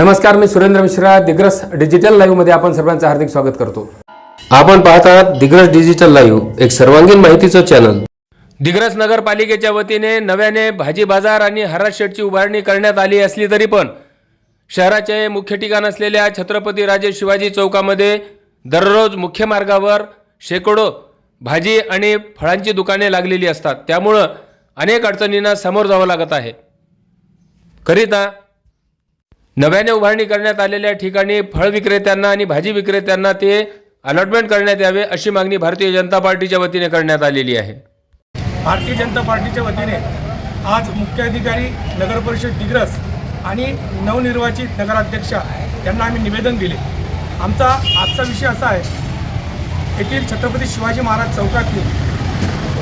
नमस्कार मी सुरेंद्र मिश्रा दिग्रस डिजिटल लाईव्हमध्ये आपण सर्वांचं हार्दिक स्वागत करतो. आपण पाहत आहात दिग्रस डिजिटल लाईव्ह एक सर्वांगीण माहितीचं चॅनल दिग्रस नगरपालिकेच्या वतीने नव्याने भाजी बाजार आणि हराज शेडची उभारणी करण्यात आली असली तरी पण शहराचे मुख्य ठिकाण असलेल्या छत्रपती राजे शिवाजी चौकामध्ये दररोज मुख्य मार्गावर शेकडो भाजी आणि फळांची दुकाने लागलेली असतात. त्यामुळं अनेक अडचणींना समोर जावं लागत आहे. करिता नव्याने उभारणी करण्यात आलेल्या ठिकाणी फळ विक्रेत्यांना आणि भाजी विक्रेत्यांना ते अलॉटमेंट करण्यात यावे अशी मागणी भारतीय जनता पार्टीच्या वतीने करण्यात आलेली आहे. भारतीय जनता पार्टीच्या वतीने आज मुख्याधिकारी नगरपरिषद दिग्रस आणि नवनिर्वाचित नगराध्यक्षा यांना आम्ही निवेदन दिले. आमचा आजचा विषय असा आहे येथील छत्रपती शिवाजी महाराज चौकातली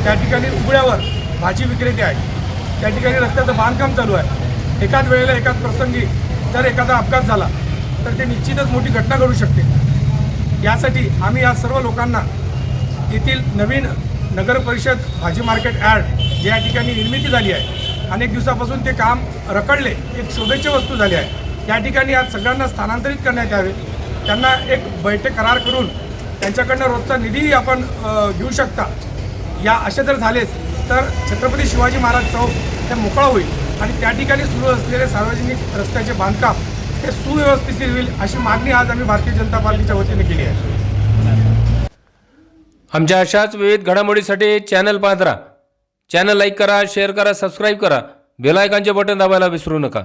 त्या ठिकाणी उघड्यावर भाजी विक्रेते आहेत. त्या ठिकाणी रस्त्याचं बांधकाम चालू आहे. एकाच वेळेला एकाच प्रसंगी जर एखादा अपघात झाला तर ते निश्चितच मोठी घटना घडू शकते. यासाठी आम्ही या सर्व लोकांना येथील नवीन नगर परिषद भाजी मार्केट ॲड जे या ठिकाणी निर्मिती झाली आहे. अनेक दिवसापासून ते काम रखडले एक शोभेची वस्तू झाली आहे. या ठिकाणी आज सगळ्यांना स्थानांतरित करण्यात यावे. त्यांना एक बैठक करार करून त्यांच्याकडनं रोजचा निधीही आपण घेऊ शकता. या असे जर झालेच तर छत्रपती शिवाजी महाराज चौक हे मोकळा होईल. आणि त्या ठिकाणी सुरू असलेले सार्वजनिक रस्त्याचे बांधकाम हे सुव्यवस्थित होईल अशी मागणी आज आम्ही भारतीय जनता पार्टीच्या वतीने केली आहे. आमच्या अशाच विविध घडामोडीसाठी चॅनल पाहत राहा. चॅनल लाईक करा शेअर करा सबस्क्राईब करा. बेल आयकॉनचे बटन दाबायला विसरू नका.